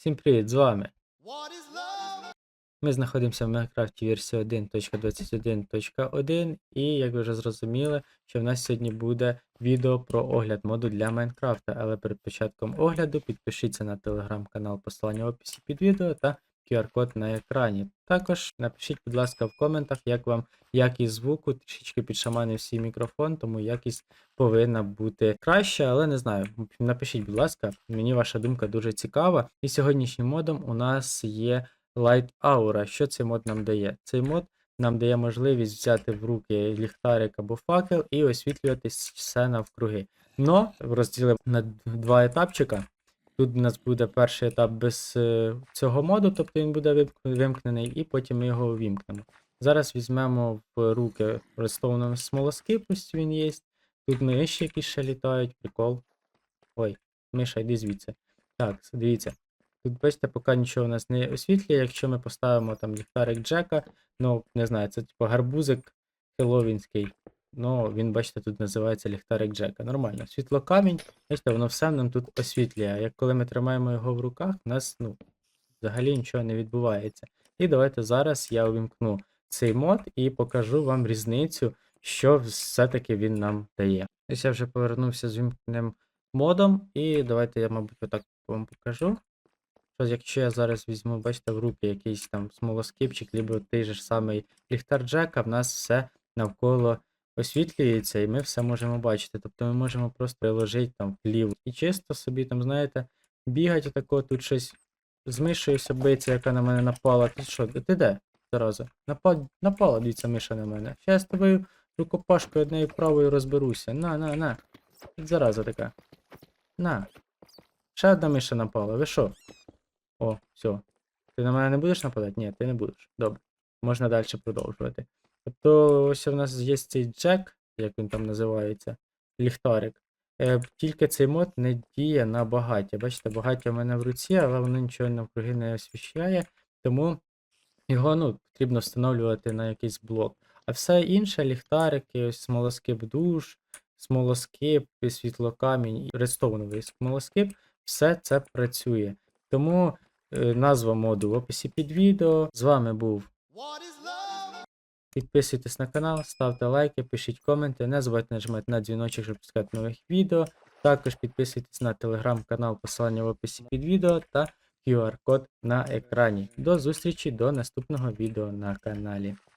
Всім привіт, з вами. Ми знаходимося в Minecraft версії 1.21.1 і як ви вже зрозуміли, що в нас сьогодні буде відео про огляд моду для Майнкрафта, але перед початком огляду підпишіться на телеграм-канал посилання в описі під відео та QR-код на екрані. Також напишіть, будь ласка, в коментах, як вам якість звуку, трішечки підшаманив свій мікрофон, тому якість повинна бути краща, але не знаю. Напишіть, будь ласка, мені ваша думка дуже цікава. І сьогоднішнім модом у нас є Light Aura. Що цей мод нам дає? Цей мод нам дає можливість взяти в руки ліхтарик або факел і освітлювати все навкруги. Но розділимо на два етапчика. Тут у нас буде перший етап без е, цього моду, тобто він буде вимкнений, і потім ми його увімкнемо. Зараз візьмемо в руки рестований смолоскип, ось він є. Тут миші якісь ще літають, прикол. Ой, миша, йди звідси. Так, дивіться. Тут, бачите, поки нічого у нас не освітлює. Якщо ми поставимо там ліхтарик Джека, ну, не знаю, це типу гарбузик хеллоуінський. Ну, він, бачите, тут називається ліхтарик Джека. Нормально. Світло камінь, бачите, воно все нам тут освітлює. А Як коли ми тримаємо його в руках, у нас ну, взагалі нічого не відбувається. І давайте зараз я увімкну цей мод і покажу вам різницю, що все-таки він нам дає. Ось я вже повернувся з вімкненим модом, і давайте я, мабуть, отак вам покажу. Що якщо я зараз візьму, бачите, в руки якийсь там смолоскипчик, або той же ж самий ліхтар Джека, в нас все навколо освітлюється, і ми все можемо бачити. Тобто ми можемо просто приложити там вліво. І чисто собі там, знаєте, бігати отако, тут щось з мишею биться, яка на мене напала. Ти що, ти де? Зараза? Напад... Напала, дивіться, миша на мене. Ще я з тобою рукопашкою однією правою розберуся. На, на, на. Зараза така. На. Ще одна миша напала, ви що? О, все. Ти на мене не будеш нападати? Ні, ти не будеш. Добре. Можна далі продовжувати. Тобто, ось у нас є цей джек, як він там називається, ліхтарик. Е, тільки цей мод не діє на багаття. Бачите, багаття в мене в руці, але воно нічого навкруги не освіщає, тому його ну, потрібно встановлювати на якийсь блок. А все інше, ліхтарики, ось смолоскип душ, смолоскип, світлокамінь, і редстоуновий смолоскип, все це працює. Тому е, назва моду в описі під відео. З вами був. Підписуйтесь на канал, ставте лайки, пишіть коменти, не забудьте нажимати на дзвіночок, щоб пускати нових відео. Також підписуйтесь на телеграм-канал, посилання в описі під відео та QR-код на екрані. До зустрічі до наступного відео на каналі.